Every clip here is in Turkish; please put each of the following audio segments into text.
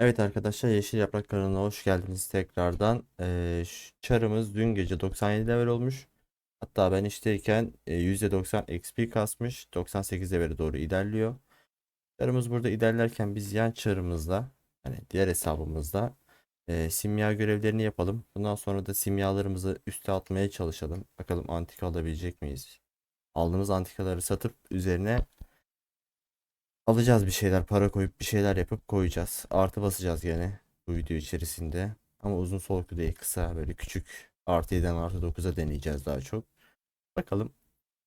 Evet arkadaşlar Yeşil Yaprak kanalına hoş geldiniz tekrardan. Ee, çarımız dün gece 97 level olmuş. Hatta ben işteyken e, %90 XP kasmış. 98 level'e doğru ilerliyor. Çarımız burada ilerlerken biz yan çarımızla hani diğer hesabımızda e, simya görevlerini yapalım. Bundan sonra da simyalarımızı üste atmaya çalışalım. Bakalım antika alabilecek miyiz? Aldığımız antikaları satıp üzerine Alacağız bir şeyler, para koyup bir şeyler yapıp koyacağız. Artı basacağız gene bu video içerisinde. Ama uzun soluklu değil, kısa böyle küçük artı 7'den artı 9'a deneyeceğiz daha çok. Bakalım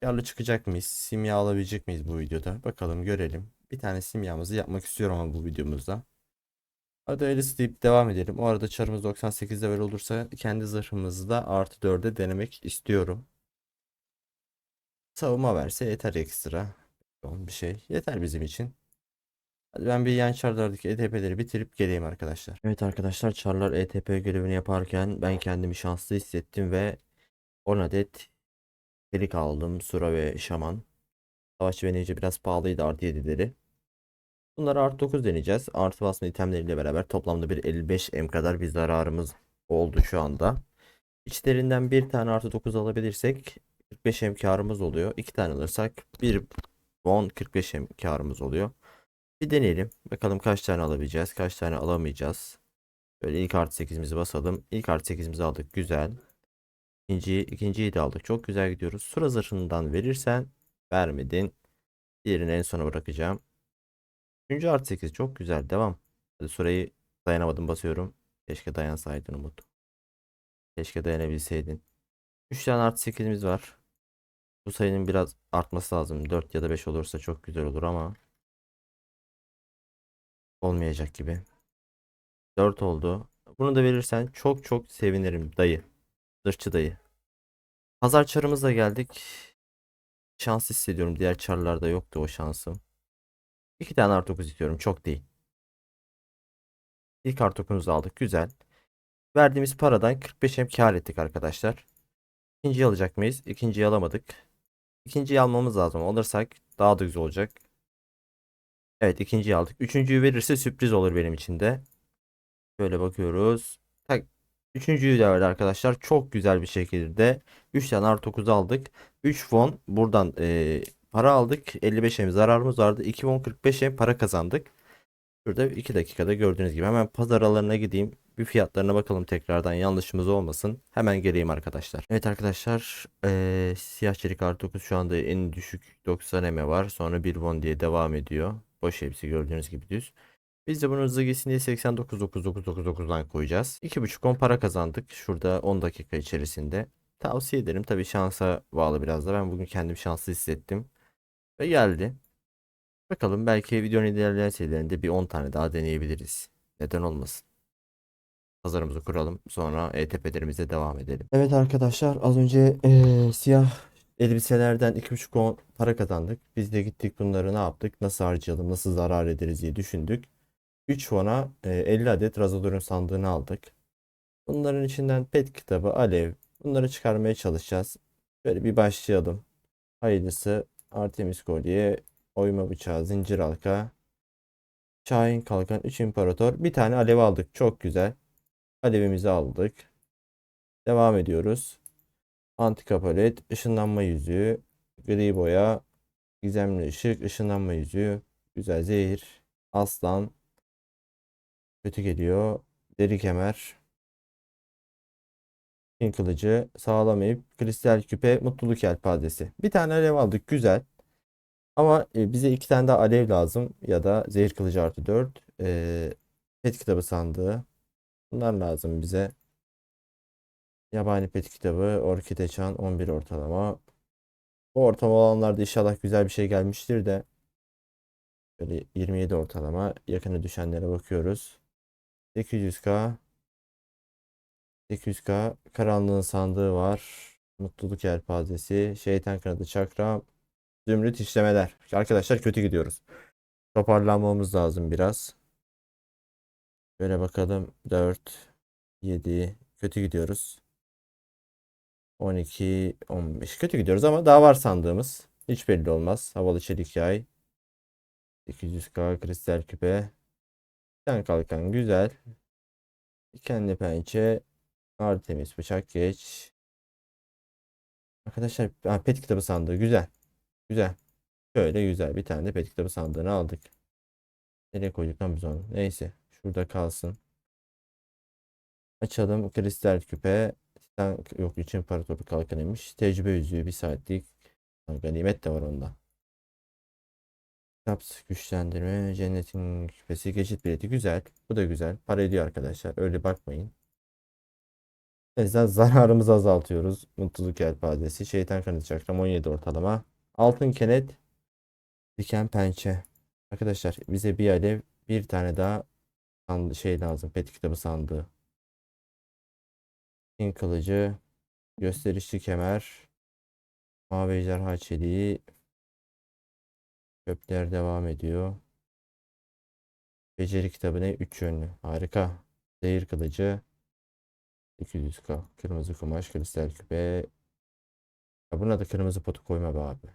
yarlı çıkacak mıyız? Simya alabilecek miyiz bu videoda? Bakalım görelim. Bir tane simyamızı yapmak istiyorum ama bu videomuzda. Hadi öylesi deyip devam edelim. O arada çarımız 98 level olursa kendi zırhımızı da artı 4'e denemek istiyorum. Savunma verse yeter ekstra. Bir şey. Yeter bizim için. Hadi ben bir yan çarlardaki ETP'leri bitirip geleyim arkadaşlar. Evet arkadaşlar çarlar ETP görevini yaparken ben kendimi şanslı hissettim ve 10 adet çelik aldım. Sura ve şaman. Savaşçı ve ninja biraz pahalıydı artı 7'leri. Bunları artı 9 deneyeceğiz. Artı basma itemleriyle beraber toplamda bir 55 M kadar bir zararımız oldu şu anda. İçlerinden bir tane artı 9 alabilirsek 45 M karımız oluyor. İki tane alırsak 1 won 45 M karımız oluyor. Bir deneyelim. Bakalım kaç tane alabileceğiz. Kaç tane alamayacağız. Böyle ilk artı 8'imizi basalım. İlk artı 8'imizi aldık. Güzel. İkinciyi, ikinciyi de aldık. Çok güzel gidiyoruz. Sura zırhından verirsen vermedin. Diğerini en sona bırakacağım. Üçüncü artı 8 çok güzel. Devam. Hadi surayı dayanamadım basıyorum. Keşke dayansaydın Umut. Keşke dayanabilseydin. 3 tane artı 8'imiz var. Bu sayının biraz artması lazım. 4 ya da 5 olursa çok güzel olur ama olmayacak gibi. 4 oldu. Bunu da verirsen çok çok sevinirim dayı. Dırçı dayı. Pazar çarımızla geldik. Şans hissediyorum. Diğer çarlarda yoktu o şansım. 2 tane artı 9 istiyorum. Çok değil. İlk artı 9'umuzu aldık. Güzel. Verdiğimiz paradan 45 hem kar ettik arkadaşlar. İkinciyi alacak mıyız? İkinciyi alamadık. İkinciyi almamız lazım. Alırsak daha da güzel olacak. Evet ikinciyi aldık. Üçüncüyü verirse sürpriz olur benim için de. Şöyle bakıyoruz. Tak. Üçüncüyü de verdi arkadaşlar. Çok güzel bir şekilde 3 tane artı 9 aldık. 3 won buradan e, para aldık. 55 hem zararımız vardı. 2 won 45 hem para kazandık. Şurada 2 dakikada gördüğünüz gibi hemen pazar aralarına gideyim. Bir fiyatlarına bakalım tekrardan yanlışımız olmasın. Hemen geleyim arkadaşlar. Evet arkadaşlar eee siyah çelik artı 9 şu anda en düşük 90 eme var. Sonra 1 won diye devam ediyor. Boş hepsi gördüğünüz gibi düz. Biz de bunun hızlı gitsin diye 89.9999'dan koyacağız. 2.5 won para kazandık. Şurada 10 dakika içerisinde. Tavsiye ederim. Tabii şansa bağlı biraz da. Ben bugün kendim şanslı hissettim. Ve geldi. Bakalım belki videonun ilerleyen serilerinde bir 10 tane daha deneyebiliriz. Neden olmasın? Pazarımızı kuralım. Sonra ETP'lerimize devam edelim. Evet arkadaşlar az önce eee, siyah elbiselerden 2.5 won para kazandık. Biz de gittik bunları ne yaptık? Nasıl harcayalım? Nasıl zarar ederiz diye düşündük. 3 won'a eee, 50 adet Razador'un sandığını aldık. Bunların içinden pet kitabı, alev bunları çıkarmaya çalışacağız. Böyle bir başlayalım. Hayırlısı Artemis kolye, oyma bıçağı, zincir halka, Şahin kalkan, 3 imparator. Bir tane alev aldık. Çok güzel. Alevimizi aldık. Devam ediyoruz. Antika palet, ışınlanma yüzüğü, gri boya, gizemli ışık, ışınlanma yüzüğü, güzel zehir, aslan, kötü geliyor, deri kemer, Çin kılıcı, sağlam ip, kristal küpe, mutluluk yelpazesi. Bir tane alev aldık, güzel. Ama e, bize iki tane daha alev lazım ya da zehir kılıcı artı 4. E, pet kitabı sandığı. Bunlar lazım bize. Yabani pet kitabı, orkide çan 11 ortalama. Bu ortalama olanlarda inşallah güzel bir şey gelmiştir de. Böyle 27 ortalama. Yakına düşenlere bakıyoruz. 800k. 800k. Karanlığın sandığı var. Mutluluk yelpazesi. Şeytan kanadı çakra. Zümrüt işlemeler. Arkadaşlar kötü gidiyoruz. Toparlanmamız lazım biraz. Böyle bakalım. 4, 7. Kötü gidiyoruz. 12, 15. Kötü gidiyoruz ama daha var sandığımız. Hiç belli olmaz. Havalı çelik yay. 800k kristal küpe. Sen kalkan güzel. Kendi pençe. Artemis bıçak geç. Arkadaşlar ha, pet kitabı sandığı güzel. Güzel. Şöyle güzel. Bir tane de pet kitabı sandığını aldık. Nereye koyduk lan biz onu? Neyse. Şurada kalsın. Açalım. Kristal küpe. Titan yok 3 imparatoru kalkanıymış. Tecrübe yüzüğü bir saatlik. Ganimet de var onda. Kaps güçlendirme. Cennetin küpesi. Geçit bileti. Güzel. Bu da güzel. Para ediyor arkadaşlar. Öyle bakmayın. Azından zararımızı azaltıyoruz. Mutluluk yelpazesi. Şeytan kanıtı çakram 17 ortalama. Altın kenet. Diken pençe. Arkadaşlar bize bir alev bir tane daha sandı- şey lazım. Pet kitabı sandığı. Kin kılıcı. Gösterişli kemer. Mavi ejderha çeliği. Köpler devam ediyor. Beceri kitabı ne? 3 yönlü. Harika. Zehir kılıcı. 200k. Kırmızı kumaş. Kristal küpe. Ya buna da kırmızı potu koyma be abi.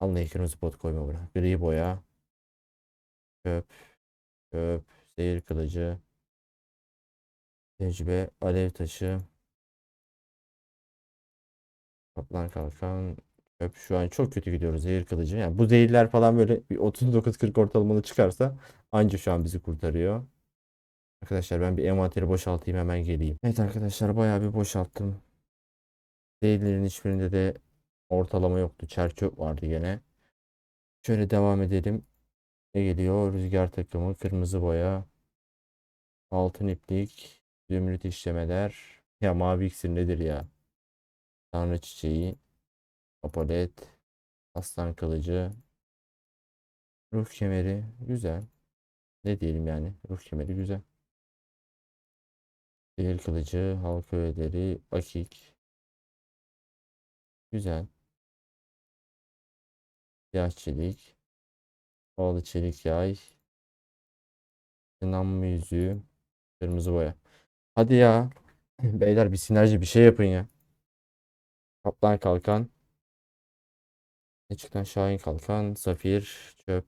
Vallahi kırmızı pot koyma buna. Gri boya. Köp. Köp. Zehir kılıcı. Tecrübe. Alev taşı. Kaplan kalkan. Köp. Şu an çok kötü gidiyoruz zehir kılıcı. Yani bu zehirler falan böyle bir 39-40 ortalamalı çıkarsa anca şu an bizi kurtarıyor. Arkadaşlar ben bir envanteri boşaltayım hemen geleyim. Evet arkadaşlar bayağı bir boşalttım. Zehirlerin hiçbirinde de ortalama yoktu. Çer çöp vardı gene. Şöyle devam edelim. Ne geliyor? Rüzgar takımı, kırmızı boya, altın iplik, zümrüt işlemeler. Ya mavi iksir nedir ya? Tanrı çiçeği, apolet, aslan kılıcı, ruh kemeri. Güzel. Ne diyelim yani? Ruh kemeri güzel. Zehir kılıcı, halka öğeleri, akik. Güzel. Siyah çelik. Oğlu çelik yay. Inanma yüzüğü. Kırmızı boya. Hadi ya. Beyler bir sinerji bir şey yapın ya. Kaplan kalkan. Ne çıkan Şahin kalkan. Safir. Çöp.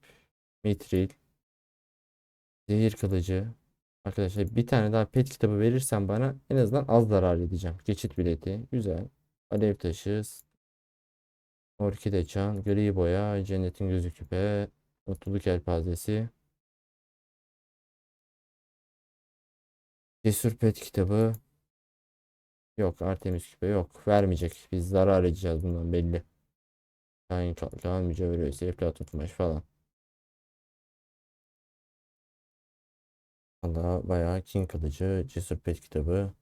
Mitril. Zehir kılıcı. Arkadaşlar bir tane daha pet kitabı verirsen bana en azından az zarar edeceğim. Geçit bileti. Güzel. Alev taşı. Orkide çan. Gri boya. Cennetin gözü küpe. Mutluluk yelpazesi. Cesur Pet kitabı. Yok Artemis küpe yok. Vermeyecek. Biz zarar edeceğiz bundan belli. Kain kalkan mücevher öğesi. Eflatun kumaş falan. Valla bayağı King kılıcı. Cesur Pet kitabı.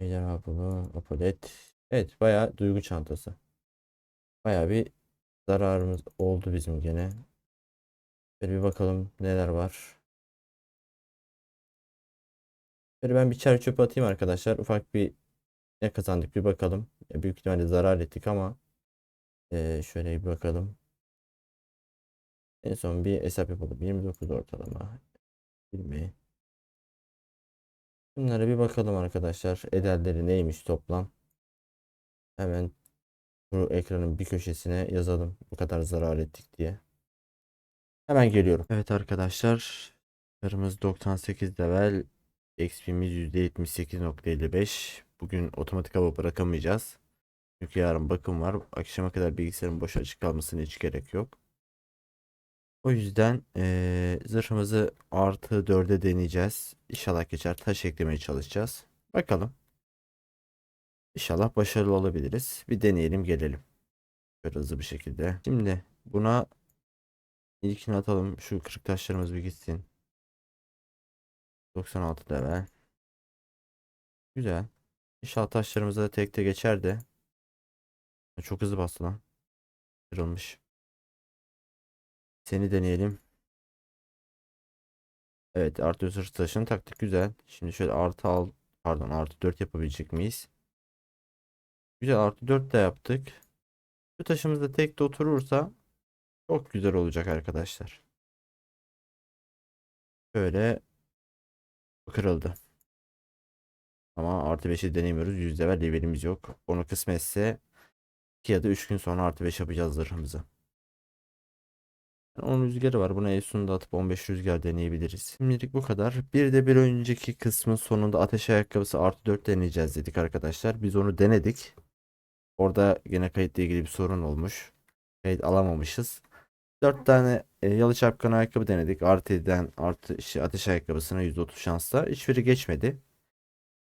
Ejderha bunu. Apolet. Evet bayağı duygu çantası. Bayağı bir zararımız oldu bizim gene. Şöyle bir bakalım neler var. Şöyle ben bir çer çöp atayım arkadaşlar. Ufak bir ne kazandık bir bakalım. Ya Büyük ihtimalle zarar ettik ama eee, şöyle bir bakalım. En son bir hesap yapalım. 29 ortalama. 20. Bunlara bir bakalım arkadaşlar. Edelleri neymiş toplam. Hemen bu ekranın bir köşesine yazalım. Bu kadar zarar ettik diye. Hemen geliyorum. Evet arkadaşlar. Kırmızı 98 level. XP'miz %78.55. Bugün otomatik hava bırakamayacağız. Çünkü yarın bakım var. Akşama kadar bilgisayarın boş açık kalmasına hiç gerek yok. O yüzden eee, zırhımızı artı 4'e deneyeceğiz. İnşallah geçer. Taş eklemeye çalışacağız. Bakalım. İnşallah başarılı olabiliriz. Bir deneyelim gelelim. Böyle hızlı bir şekilde. Şimdi buna ilkini atalım. Şu kırık taşlarımız bir gitsin. 96 level. Güzel. İnşallah taşlarımız da tekte geçer de. Çok hızlı bastı lan. Kırılmış. Seni deneyelim. Evet artı zırh taşını taktık güzel. Şimdi şöyle artı al pardon artı 4 yapabilecek miyiz? Güzel artı 4 de yaptık. Bu taşımız da tekte oturursa çok güzel olacak arkadaşlar. Böyle kırıldı. Ama artı 5'i denemiyoruz. %ver level levelimiz yok. Onu kısmetse 2 ya da 3 gün sonra artı 5 yapacağız zırhımızı. 10 rüzgarı var. Buna Efsun'u da atıp 15 rüzgar deneyebiliriz. Şimdilik bu kadar. Bir de bir önceki kısmın sonunda ateş ayakkabısı artı 4 deneyeceğiz dedik arkadaşlar. Biz onu denedik. Orada yine kayıtla ilgili bir sorun olmuş. Kayıt alamamışız. 4 tane e, yalı çapkan ayakkabı denedik. Artı 7'den artı işte ateş ayakkabısına %30 şansla. Hiçbiri geçmedi.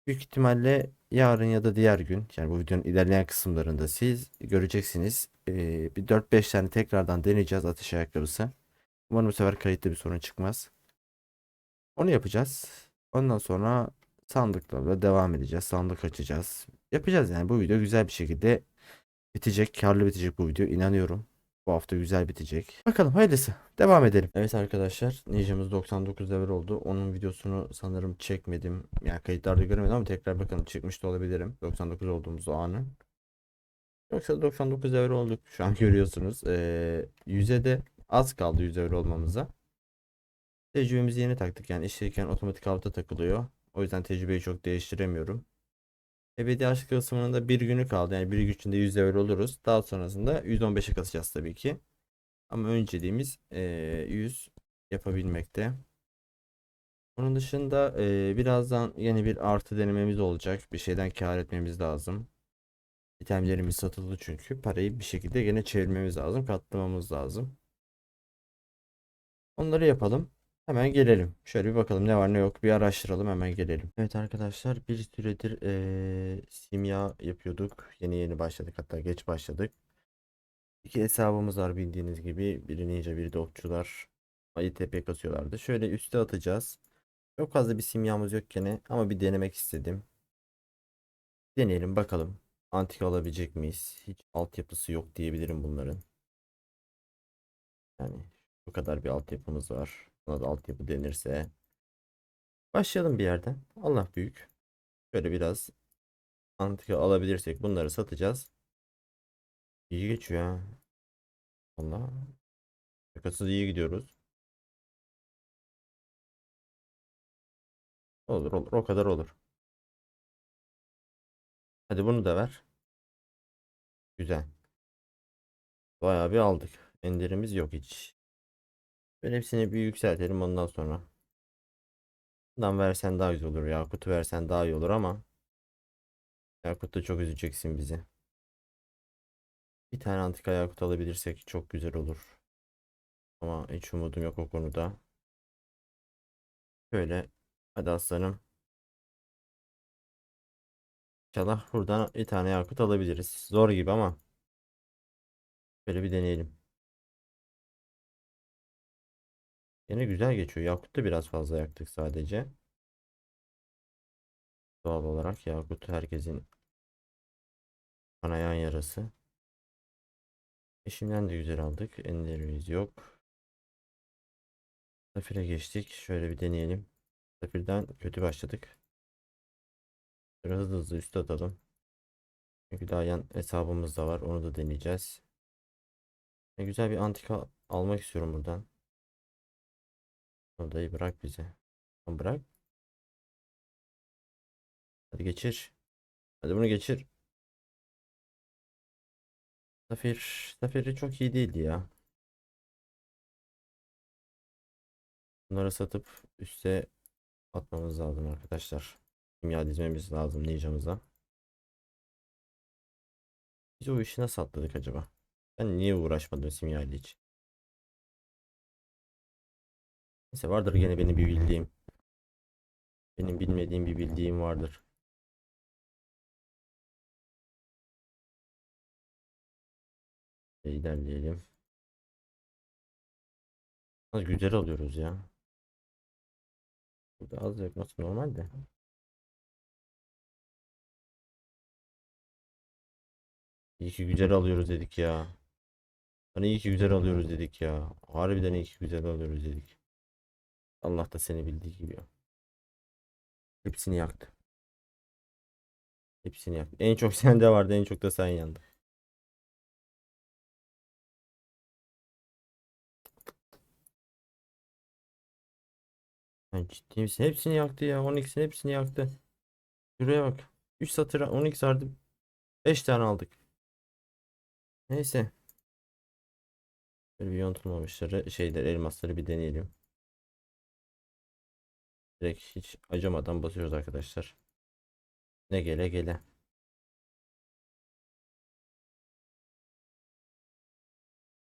Büyük ihtimalle yarın ya da diğer gün yani bu videonun ilerleyen kısımlarında siz göreceksiniz. Ee, bir 4-5 tane tekrardan deneyeceğiz ateş ayakkabısı. Umarım bu sefer kayıtta bir sorun çıkmaz. Onu yapacağız. Ondan sonra sandıklarla devam edeceğiz. Sandık açacağız. Yapacağız yani bu video güzel bir şekilde bitecek. Karlı bitecek bu video inanıyorum. Bu hafta güzel bitecek. Bakalım hayırlısı. Devam edelim. Evet arkadaşlar. Ninja'mız 99 level oldu. Onun videosunu sanırım çekmedim. Yani kayıtlarda göremedim ama tekrar bakın çıkmış da olabilirim. 99 olduğumuz o anı. Yoksa 99 level olduk. Şu an görüyorsunuz. Ee, 100'e de az kaldı 100 level olmamıza. Tecrübemizi yeni taktık. Yani işlerken otomatik alta takılıyor. O yüzden tecrübeyi çok değiştiremiyorum. Ebedi aşk kısmının da bir günü kaldı. Yani bir gün içinde 100 level oluruz. Daha sonrasında 115'e kasacağız tabii ki. Ama önceliğimiz eee 100 yapabilmekte. Onun dışında eee, birazdan yeni bir artı denememiz olacak. Bir şeyden kâr etmemiz lazım. İtemlerimiz satıldı çünkü. Parayı bir şekilde yine çevirmemiz lazım. Katlamamız lazım. Onları yapalım. Hemen gelelim. Şöyle bir bakalım ne var ne yok bir araştıralım hemen gelelim. Evet arkadaşlar bir süredir eee, simya yapıyorduk. Yeni yeni başladık hatta geç başladık. İki hesabımız var bildiğiniz gibi. Biri ninja biri de okçular. Ayı tepe kasıyorlardı. Şöyle üste atacağız. Çok fazla bir simyamız yok gene ama bir denemek istedim. Deneyelim bakalım. Antika alabilecek miyiz? Hiç altyapısı yok diyebilirim bunların. Yani bu kadar bir altyapımız var. Buna da altyapı denirse. Başlayalım bir yerden. Allah büyük. Şöyle biraz antika alabilirsek bunları satacağız. İyi geçiyor ha. Allah. Şakasız iyi gidiyoruz. Olur olur o kadar olur. Hadi bunu da ver. Güzel. Bayağı bir aldık. Enderimiz yok hiç. Böyle hepsini bir yükseltelim ondan sonra. Bundan versen daha güzel olur. Yakut'u versen daha iyi olur ama. Yakut'ta çok üzeceksin bizi. Bir tane antika Yakut alabilirsek çok güzel olur. Ama hiç umudum yok o konuda. Şöyle. Hadi aslanım. İnşallah buradan bir tane Yakut alabiliriz. Zor gibi ama. Şöyle bir deneyelim. Yine güzel geçiyor. Yakut'ta biraz fazla yaktık sadece. Doğal olarak Yakut herkesin kanayan yarası. Eşimden de güzel aldık. Enderimiz yok. Safir'e geçtik. Şöyle bir deneyelim. Safir'den kötü başladık. Biraz hızlı hızlı üst atalım. Çünkü daha yan hesabımız da var. Onu da deneyeceğiz. Ne güzel bir antika almak istiyorum buradan. Odayı bırak bize. Bırak. Hadi geçir. Hadi bunu geçir. Safir. Safiri çok iyi değildi ya. Bunları satıp üste atmamız lazım arkadaşlar. Kimya dizmemiz lazım ninjamıza. Biz o işi nasıl atladık acaba? Ben niye uğraşmadım simya hiç? Neyse vardır gene benim bir bildiğim. Benim bilmediğim bir bildiğim vardır. İlerleyelim. Az güzel alıyoruz ya. Burada az yakması normal de. İyi ki güzel alıyoruz dedik ya. Hani iyi ki güzel alıyoruz dedik ya. Harbiden iyi ki güzel alıyoruz dedik. Allah da seni bildiği gibi. Hepsini yaktı. Hepsini yaktı. En çok sende vardı, en çok da sen yandın. Sen ciddi misin? Hepsini yaktı ya. 12'sini hepsini yaktı. Şuraya bak. 3 satır 12 sardı. 5 tane aldık. Neyse. Böyle bir yontulmamışları şeyler elmasları bir deneyelim. Direkt hiç acımadan basıyoruz arkadaşlar. Ne gele gele.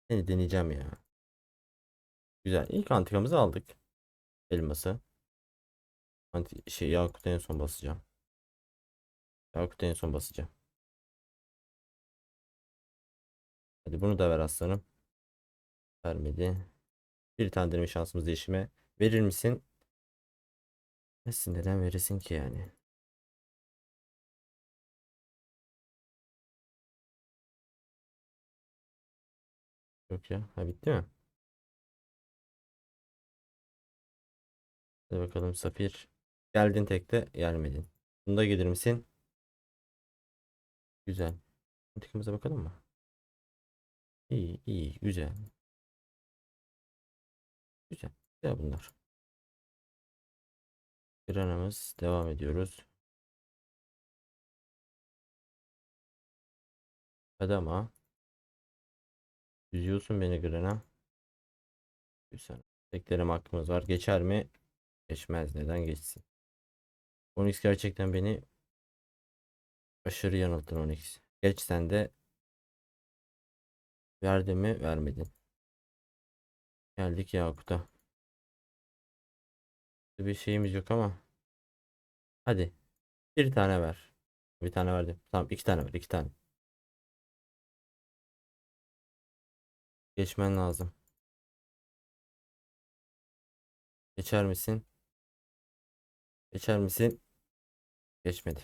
Seni deneyeceğim ya. Güzel. İlk antikamızı aldık. Elması. Anti şey Yakut'u en son basacağım. Yakut'u en son basacağım. Hadi bunu da ver aslanım. Vermedi. Bir tane deneme şansımız değişime. Verir misin? Nesin neden veresin ki yani? Yok ya. Ha bitti mi? Hadi bakalım Safir. Geldin tekte gelmedin. Bunda gelir misin? Güzel. Antikimize bakalım mı? İyi iyi güzel. Güzel. Güzel bunlar. Granamız devam ediyoruz. Hadi ama. Üzüyorsun beni Grana. Güzel. Teklerim hakkımız var. Geçer mi? Geçmez. Neden geçsin? Onyx gerçekten beni aşırı yanılttın Onyx. Geç sen de verdi mi? Vermedin. Geldik Yakut'a. Bir şeyimiz yok ama. Hadi. Bir tane ver. Bir tane verdim. Tamam iki tane ver. iki tane. Geçmen lazım. Geçer misin? Geçer misin? Geçmedi.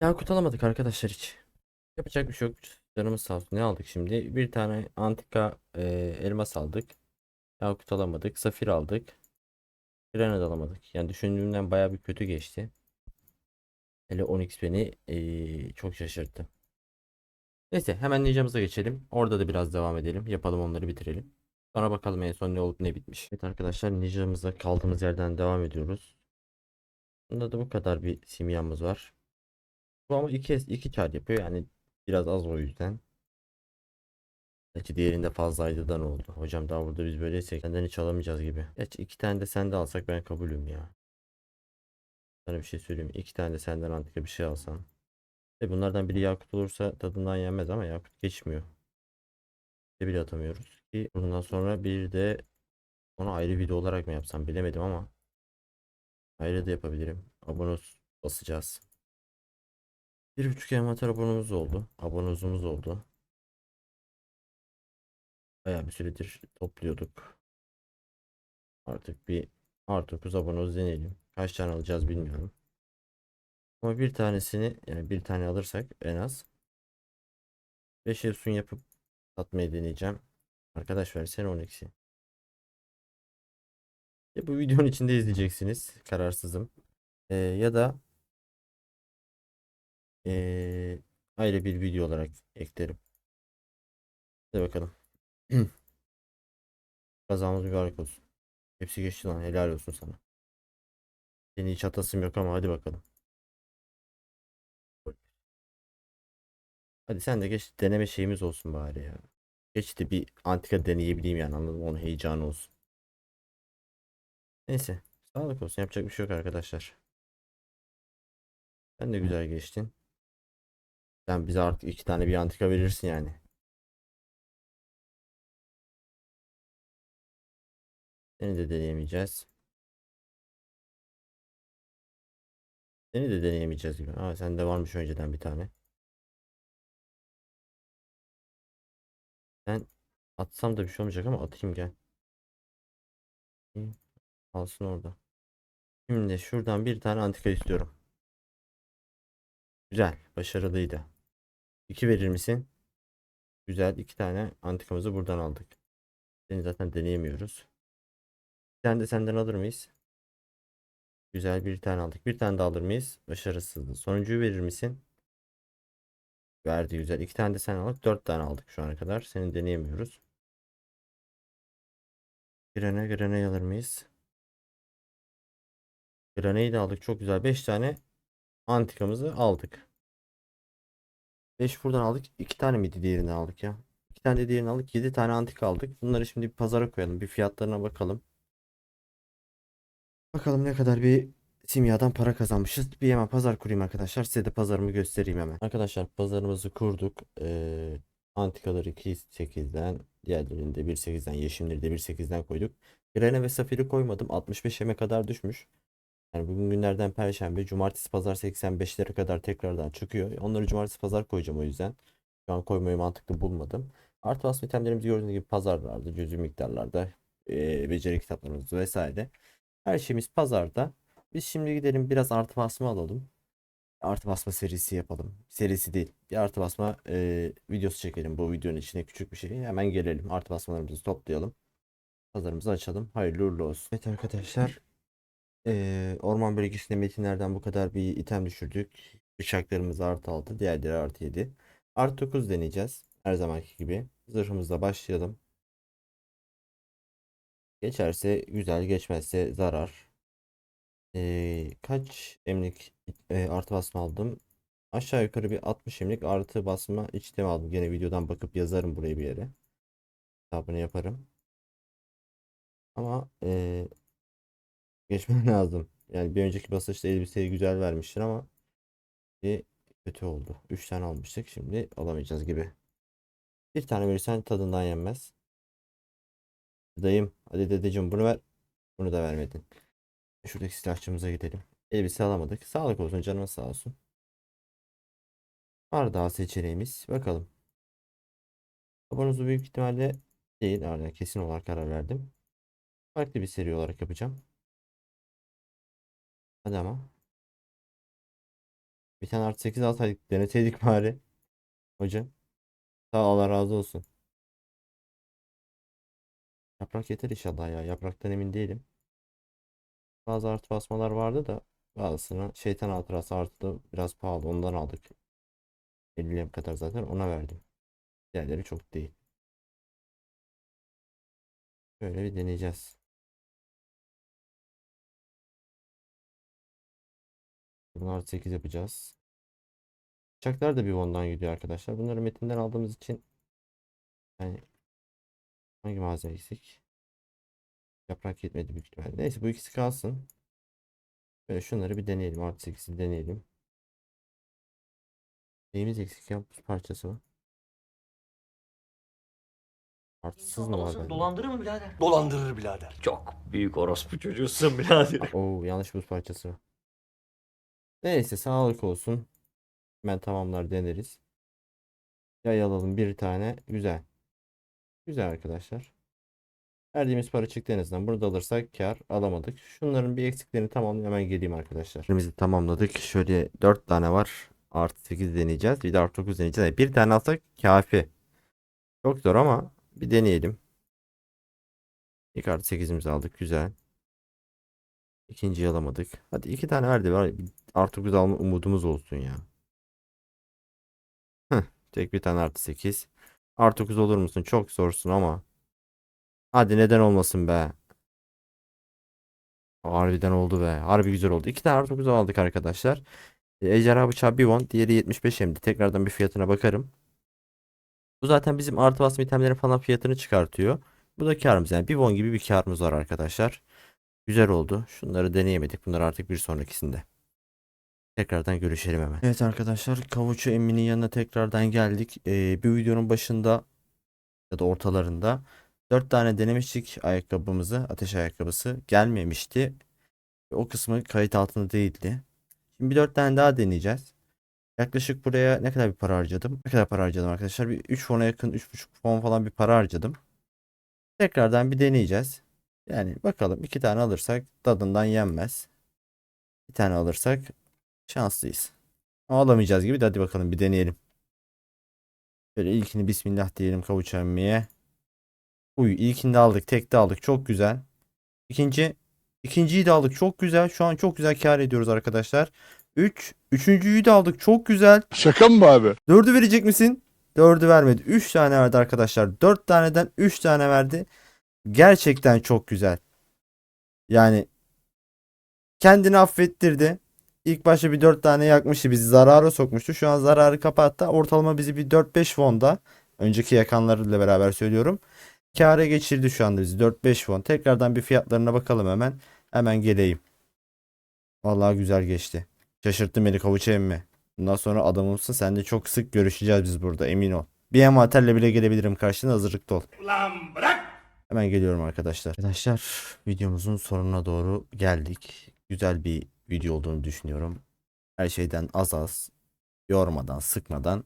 Yakut alamadık arkadaşlar hiç. Yapacak bir şey yok. Canımız sağ olsun. Ne aldık şimdi? Bir tane antika e, elmas aldık. Yakut alamadık. Safir aldık. Granat alamadık. Yani düşündüğümden baya bir kötü geçti. Hele Onyx beni e, çok şaşırttı. Neyse hemen ninjamıza geçelim. Orada da biraz devam edelim. Yapalım onları bitirelim. Sonra bakalım en son ne olup ne bitmiş. Evet arkadaşlar ninjamıza kaldığımız yerden devam ediyoruz. Bunda da bu kadar bir simyamız var. Bu ama iki, iki kar yapıyor yani biraz az o yüzden. Belki diğerinde fazlaydıdan oldu. Hocam daha burada biz böyleysek senden hiç alamayacağız gibi. Gerçi iki tane de sende alsak ben kabulüm ya. Sana bir şey söyleyeyim. İki tane de senden antika bir şey alsan. E bunlardan biri Yakut olursa tadından yenmez ama Yakut geçmiyor. Bir bile atamıyoruz ki bundan sonra bir de onu ayrı video olarak mı yapsam bilemedim ama ayrı da yapabilirim. Abone basacağız. Bir buçuk envanter abonumuz oldu. Abonumuz oldu. Bayağı bir süredir topluyorduk. Artık bir artı 9 abonoz deneyelim. Kaç tane alacağız bilmiyorum. Ama bir tanesini yani bir tane alırsak en az 5 sun yapıp satmayı deneyeceğim. Arkadaş versene 12'si. Ya bu videonun içinde izleyeceksiniz. Kararsızım. Ee, ya da ee, ayrı bir video olarak eklerim. Hadi bakalım. Kazamız mübarek olsun. Hepsi geçti lan. Helal olsun sana. Seni hiç atasım yok ama hadi bakalım. Hadi sen de geç deneme şeyimiz olsun bari ya. Geç de bir antika deneyebileyim yani anladın mı? Onun heyecanı olsun. Neyse. Sağlık olsun. Yapacak bir şey yok arkadaşlar. Sen de güzel geçtin. Sen bize artık iki tane bir antika verirsin yani. Seni de deneyemeyeceğiz. Seni de deneyemeyeceğiz gibi. Aa sende varmış önceden bir tane. Ben atsam da bir şey olmayacak ama atayım gel. İyi, Kalsın orada. Şimdi şuradan bir tane antika istiyorum. Güzel. Başarılıydı. 2 verir misin? Güzel. iki tane antikamızı buradan aldık. Seni zaten deneyemiyoruz. Tane de senden alır mıyız? Güzel bir tane aldık. Bir tane de alır mıyız? Başarısızdı. Sonuncuyu verir misin? Verdi güzel. İki tane de sen aldık. Dört tane aldık şu ana kadar. Seni deneyemiyoruz. Grene grene alır mıyız? Graneyi de aldık. Çok güzel. Beş tane antikamızı aldık. Beş buradan aldık. İki tane miydi diğerini aldık ya? İki tane de diğerini aldık. 7 tane antik aldık. Bunları şimdi bir pazara koyalım. Bir fiyatlarına bakalım. Bakalım ne kadar bir simyadan para kazanmışız. Bir hemen pazar kurayım arkadaşlar. Size de pazarımı göstereyim hemen. Arkadaşlar pazarımızı kurduk. Ee, antikaları 2.8'den diğerlerini de 1.8'den yeşimleri de 1.8'den koyduk. Grene ve Safir'i koymadım. 65 yeme kadar düşmüş. Yani bugün günlerden Perşembe, Cumartesi, Pazar 85'lere kadar tekrardan çıkıyor. Onları Cumartesi, Pazar koyacağım o yüzden. Şu an koymayı mantıklı bulmadım. Artı basma itemlerimizi gördüğünüz gibi pazarlarda, cüzi miktarlarda, eee, beceri kitaplarımız vesaire. Her şeyimiz pazarda. Biz şimdi gidelim biraz artı basma alalım. Artı basma serisi yapalım. Serisi değil. Bir artı basma eee, videosu çekelim. Bu videonun içine küçük bir şey. Hemen gelelim. Artı basmalarımızı toplayalım. Pazarımızı açalım. Hayırlı uğurlu olsun. Evet arkadaşlar. eee, orman bölgesinde metinlerden bu kadar bir item düşürdük. Bıçaklarımız artı 6. Diğerleri artı 7. Artı 9 deneyeceğiz. Her zamanki gibi. Zırhımızla başlayalım. Geçerse güzel, geçmezse zarar. Ee, kaç emlik e, artı basma aldım? Aşağı yukarı bir 60 emlik artı basma içtem aldım. Gene videodan bakıp yazarım buraya bir yere. Hesabını yaparım. Ama e, geçmem lazım. Yani bir önceki basışta elbiseyi güzel vermiştir ama bir kötü oldu. 3 tane almıştık. Şimdi alamayacağız gibi. Bir tane verirsen tadından yenmez. Dayım hadi dedeciğim bunu ver. Bunu da vermedin. Şuradaki silahçımıza gidelim. Elbise alamadık. Sağlık olsun canımız sağ olsun. Var daha seçeneğimiz. Bakalım. Abonuzu büyük ihtimalle değil. Yani kesin olarak karar verdim. Farklı bir seri olarak yapacağım. Hadi ama. Bir tane artı 8 alsaydık deneseydik bari. Hocam. Sağ Allah razı olsun. Yaprak yeter inşallah ya. Yapraktan emin değilim. Bazı artı basmalar vardı da bazısına şeytan hatırası artı da biraz pahalı. Ondan aldık. 50'ye kadar zaten ona verdim. Diğerleri çok değil. Böyle bir deneyeceğiz. Bunu artı 8 yapacağız. Bıçaklar da bir ondan gidiyor arkadaşlar. Bunları metinden aldığımız için yani hangi malzeme eksik? Yaprak yetmedi büyük ihtimalle. Neyse bu ikisi kalsın. Böyle şunları bir deneyelim. Artı 8'i deneyelim. Neyimiz eksik ya? Buz parçası var. Artısız mı var bende? dolandırır mı birader? Dolandırır birader. Çok büyük orospu çocuğusun birader. Oo yanlış buz parçası var. Neyse sağlık olsun. Hemen tamamlar deneriz. Yay alalım bir tane. Güzel. Güzel arkadaşlar. Verdiğimiz para çıktı en azından. Burada alırsak kar alamadık. Şunların bir eksiklerini tamamlayayım hemen geleyim arkadaşlar. Birimizi tamamladık. Şöyle 4 tane var. Artı 8 deneyeceğiz. Bir de artı 9 deneyeceğiz. Bir tane alsak kafi. Çok zor ama bir deneyelim. İlk artı 8'imizi aldık. Güzel. İkinciyi alamadık. Hadi iki tane verdi. Artı 9 alma umudumuz olsun ya. Heh, tek bir tane artı 8. Artı 9 olur musun? Çok zorsun ama. Hadi neden olmasın be. Harbiden oldu be. Harbi güzel oldu. İki tane artı 9 aldık arkadaşlar. E, Ejderha bıçağı 1 won. Diğeri 75 hem. Tekrardan bir fiyatına bakarım. Bu zaten bizim artı basma itemlerin falan fiyatını çıkartıyor. Bu da karımız yani 1 won gibi bir karımız var arkadaşlar. Güzel oldu. Şunları deneyemedik. Bunlar artık bir sonrakisinde. Tekrardan görüşelim hemen. Evet arkadaşlar Kavuçu Emmi'nin yanına tekrardan geldik. Ee, bir videonun başında ya da ortalarında 4 tane denemiştik ayakkabımızı. Ateş ayakkabısı gelmemişti. O kısmı kayıt altında değildi. Şimdi bir 4 tane daha deneyeceğiz. Yaklaşık buraya ne kadar bir para harcadım? Ne kadar para harcadım arkadaşlar? Bir 3 fona yakın 3,5 fon falan bir para harcadım. Tekrardan bir deneyeceğiz. Yani bakalım iki tane alırsak tadından yenmez. Bir tane alırsak şanslıyız. Ama alamayacağız gibi de hadi bakalım bir deneyelim. Böyle ilkini bismillah diyelim kavuç emmeye. Uy ilkini de aldık. Tek de aldık. Çok güzel. İkinci. ikinciyi de aldık. Çok güzel. Şu an çok güzel kar ediyoruz arkadaşlar. 3. Üçüncüyü de aldık. Çok güzel. Şaka mı abi? Dördü verecek misin? Dördü vermedi. 3 tane verdi arkadaşlar. 4 taneden 3 tane verdi. Gerçekten çok güzel. Yani kendini affettirdi. İlk başta bir 4 tane yakmıştı bizi zarara sokmuştu. Şu an zararı kapattı. Ortalama bizi bir 4-5 fonda Önceki yakanlarıyla beraber söylüyorum. Kâra geçirdi şu anda bizi 4-5 fon. Tekrardan bir fiyatlarına bakalım hemen. Hemen geleyim. Vallahi güzel geçti. Şaşırttın beni kavuç emmi. Bundan sonra adamımsın. Sen de çok sık görüşeceğiz biz burada emin ol. Bir envanterle bile gelebilirim karşına hazırlıklı ol. Hemen geliyorum arkadaşlar. Arkadaşlar videomuzun sonuna doğru geldik. Güzel bir video olduğunu düşünüyorum. Her şeyden az az yormadan sıkmadan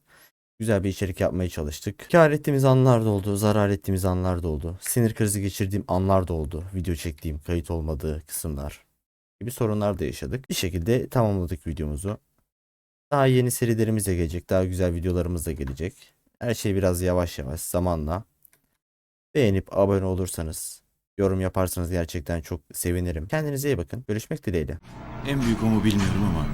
güzel bir içerik yapmaya çalıştık. Kar ettiğimiz anlar da oldu, zarar ettiğimiz anlar da oldu. Sinir krizi geçirdiğim anlar da oldu. Video çektiğim, kayıt olmadığı kısımlar gibi sorunlar da yaşadık. Bir şekilde tamamladık videomuzu. Daha yeni serilerimiz de gelecek. Daha güzel videolarımız da gelecek. Her şey biraz yavaş yavaş zamanla beğenip abone olursanız, yorum yaparsanız gerçekten çok sevinirim. Kendinize iyi bakın. Görüşmek dileğiyle. En büyük o bilmiyorum ama